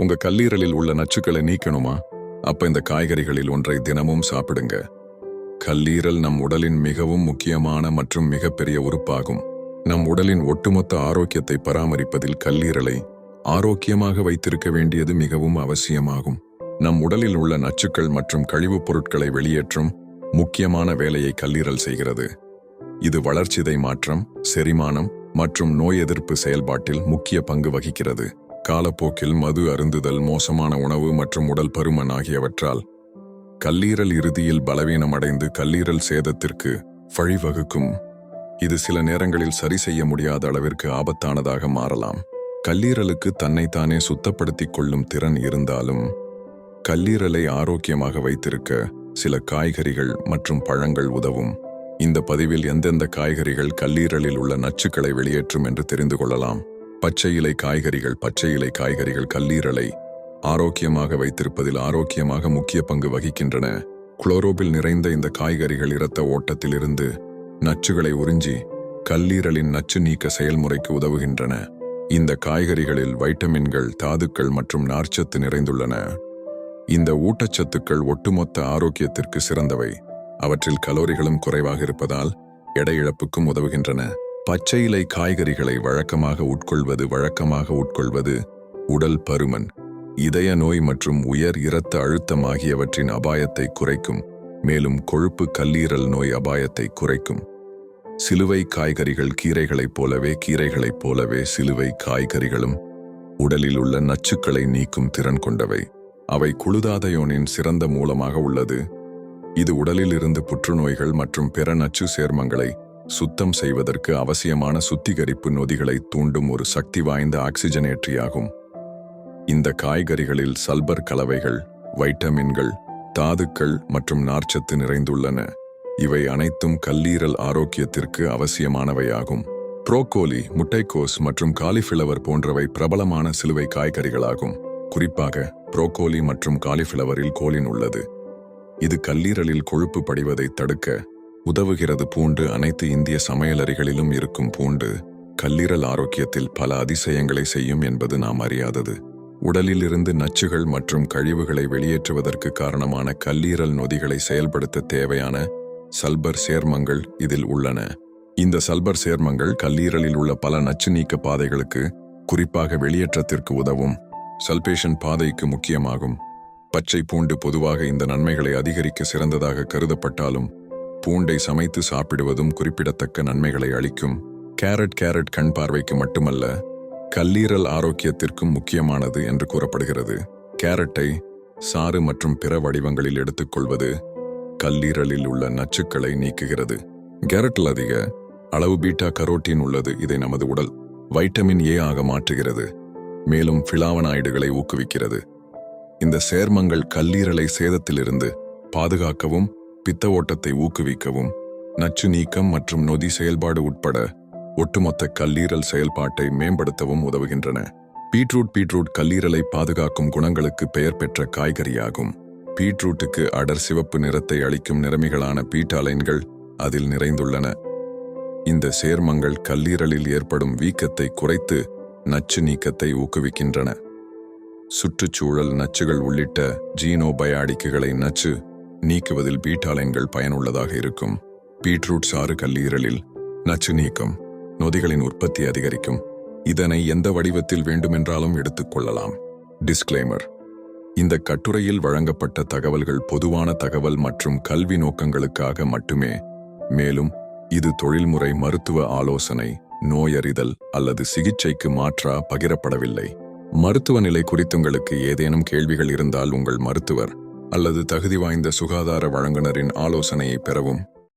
உங்க கல்லீரலில் உள்ள நச்சுக்களை நீக்கணுமா? அப்ப இந்த காய்கறிகளில் ஒன்றை தினமும் சாப்பிடுங்க. கல்லீரல் நம் உடலின் மிகவும் முக்கியமான மற்றும் மிகப்பெரிய உறுப்பாகும். நம் உடலின் ஒட்டுமொத்த ஆரோக்கியத்தை பராமரிப்பதில் கல்லீரலை ஆரோக்கியமாக வைத்திருக்க வேண்டியது மிகவும் அவசியமாகும். நம் உடலில் உள்ள நச்சுக்கள் மற்றும் கழிவுப் பொருட்களை வெளியேற்றும் முக்கியமான வேலையை கல்லீரல் செய்கிறது. இது வளர்ச்சிதை மாற்றம் செரிமானம் மற்றும் நோய் எதிர்ப்பு செயல்பாட்டில் முக்கிய பங்கு வகிக்கிறது. காலப்போக்கில் மது அருந்துதல் மோசமான உணவு மற்றும் உடல் பருமன் ஆகியவற்றால் கல்லீரல் இறுதியில் பலவீனமடைந்து கல்லீரல் சேதத்திற்கு வழிவகுக்கும். இது சில நேரங்களில் சரி செய்ய முடியாத அளவிற்கு ஆபத்தானதாக மாறலாம். கல்லீரலுக்கு தன்னைத்தானே சுத்தப்படுத்திக் கொள்ளும் திறன் இருந்தாலும் கல்லீரலை ஆரோக்கியமாக வைத்திருக்க சில காய்கறிகள் மற்றும் பழங்கள் உதவும். இந்த பதிவில் எந்தெந்த காய்கறிகள் கல்லீரலில் உள்ள நச்சுக்களை வெளியேற்றும் என்று தெரிந்து கொள்ளலாம். பச்சை இலை காய்கறிகள் பச்சை இலை காய்கறிகள் கல்லீரலை ஆரோக்கியமாக வைத்திருப்பதில் ஆரோக்கியமாக முக்கிய பங்கு வகிக்கின்றன. குளோரோபில் நிறைந்த இந்த காய்கறிகள் இரத்த ஓட்டத்திலிருந்து நச்சுகளை உறிஞ்சி கல்லீரலின் நச்சு நீக்க செயல்முறைக்கு உதவுகின்றன. இந்த காய்கறிகளில் வைட்டமின்கள் தாதுக்கள் மற்றும் நார்ச்சத்து நிறைந்துள்ளன. இந்த ஊட்டச்சத்துக்கள் ஒட்டுமொத்த ஆரோக்கியத்திற்கு சிறந்தவை. அவற்றில் கலோரிகளும் குறைவாக இருப்பதால் எடை இழப்புக்கும் உதவுகின்றன. பச்சை இலை காய்கறிகளை வழக்கமாக உட்கொள்வது வழக்கமாக உட்கொள்வது உடல் பருமன் இதய நோய் மற்றும் உயர் இரத்த அழுத்தம் ஆகியவற்றின் அபாயத்தை குறைக்கும் மேலும் கொழுப்பு கல்லீரல் நோய் அபாயத்தை குறைக்கும். சிலுவை காய்கறிகள் கீரைகளைப் போலவே கீரைகளைப் போலவே சிலுவை காய்கறிகளும் உடலில் உள்ள நச்சுக்களை நீக்கும் திறன் கொண்டவை. அவை குளுதாதயோனின் சிறந்த மூலமாக உள்ளது. இது உடலில் இருந்து புற்றுநோய்கள் மற்றும் பிற நச்சு சேர்மங்களை சுத்தம் செய்வதற்கு அவசியமான சுத்திகரிப்பு நொதிகளை தூண்டும் ஒரு சக்தி வாய்ந்த ஆக்சிஜனேற்றியாகும். இந்த காய்கறிகளில் சல்பர் கலவைகள் வைட்டமின்கள் தாதுக்கள் மற்றும் நார்ச்சத்து நிறைந்துள்ளன. இவை அனைத்தும் கல்லீரல் ஆரோக்கியத்திற்கு அவசியமானவையாகும். புரோக்கோலி முட்டைக்கோஸ் மற்றும் காலிஃபிளவர் போன்றவை பிரபலமான சிலுவை காய்கறிகளாகும். குறிப்பாக புரோக்கோலி மற்றும் காலிஃபிளவரில் கோலின் உள்ளது. இது கல்லீரலில் கொழுப்பு படிவதை தடுக்க உதவுகிறது பூண்டு அனைத்து இந்திய சமையலறைகளிலும் இருக்கும் பூண்டு கல்லீரல் ஆரோக்கியத்தில் பல அதிசயங்களை செய்யும் என்பது நாம் அறியாதது. உடலிலிருந்து நச்சுகள் மற்றும் கழிவுகளை வெளியேற்றுவதற்கு காரணமான கல்லீரல் நொதிகளை செயல்படுத்த தேவையான சல்பர் சேர்மங்கள் இதில் உள்ளன. இந்த சல்பர் சேர்மங்கள் கல்லீரலில் உள்ள பல நச்சு நீக்க பாதைகளுக்கு குறிப்பாக வெளியேற்றத்திற்கு உதவும். சல்பேஷன் பாதைக்கு முக்கியமாகும். பச்சை பூண்டு பொதுவாக இந்த நன்மைகளை அதிகரிக்க சிறந்ததாக கருதப்பட்டாலும் பூண்டை சமைத்து சாப்பிடுவதும் குறிப்பிடத்தக்க நன்மைகளை அளிக்கும். கேரட் கேரட் கண் பார்வைக்கு மட்டுமல்ல கல்லீரல் ஆரோக்கியத்திற்கும் முக்கியமானது என்று கூறப்படுகிறது. கேரட்டை சாறு மற்றும் பிற வடிவங்களில் எடுத்துக்கொள்வது கல்லீரலில் உள்ள நச்சுக்களை நீக்குகிறது. கேரட்டில் அதிக அளவு பீட்டா கரோட்டின் உள்ளது இதை நமது உடல் வைட்டமின் ஏ ஆக மாற்றுகிறது மேலும் பிளாவனாய்டுகளை ஊக்குவிக்கிறது. இந்த சேர்மங்கள் கல்லீரலை சேதத்திலிருந்து பாதுகாக்கவும் பித்த ஓட்டத்தை ஊக்குவிக்கவும் நச்சு நீக்கம் மற்றும் நொதி செயல்பாடு உட்பட ஒட்டுமொத்த கல்லீரல் செயல்பாட்டை மேம்படுத்தவும் உதவுகின்றன. பீட்ரூட் பீட்ரூட் கல்லீரலை பாதுகாக்கும் குணங்களுக்கு பெயர் பெற்ற காய்கறியாகும். பீட்ரூட்டுக்கு அடர் சிவப்பு நிறத்தை அளிக்கும் நிறமிகளான பீட்டாலைன்கள் அதில் நிறைந்துள்ளன. இந்த சேர்மங்கள் கல்லீரலில் ஏற்படும் வீக்கத்தை குறைத்து நச்சு நீக்கத்தை ஊக்குவிக்கின்றன. சுற்றுச்சூழல் நச்சுகள் உள்ளிட்ட ஜீனோபயாடிக்குகளை நச்சு நீக்குவதில் பீட்டாலைன்கள் பயனுள்ளதாக இருக்கும். பீட்ரூட் சாறு கல்லீரலில் நச்சு நீக்கும். நொதிகளின் உற்பத்தி அதிகரிக்கும். இதனை எந்த வடிவத்தில் வேண்டுமென்றாலும் எடுத்துக்கொள்ளலாம் டிஸ்க்ளைமர் இந்த கட்டுரையில் வழங்கப்பட்ட தகவல்கள் பொதுவான தகவல் மற்றும் கல்வி நோக்கங்களுக்காக மட்டுமே. மேலும் இது தொழில்முறை மருத்துவ ஆலோசனை நோயறிதல் அல்லது சிகிச்சைக்கு மாற்றா பகிரப்படவில்லை. மருத்துவ நிலை குறித்து உங்களுக்கு ஏதேனும் கேள்விகள் இருந்தால் உங்கள் மருத்துவர் அல்லது தகுதி வாய்ந்த சுகாதார வழங்குனரின் ஆலோசனையை பெறவும்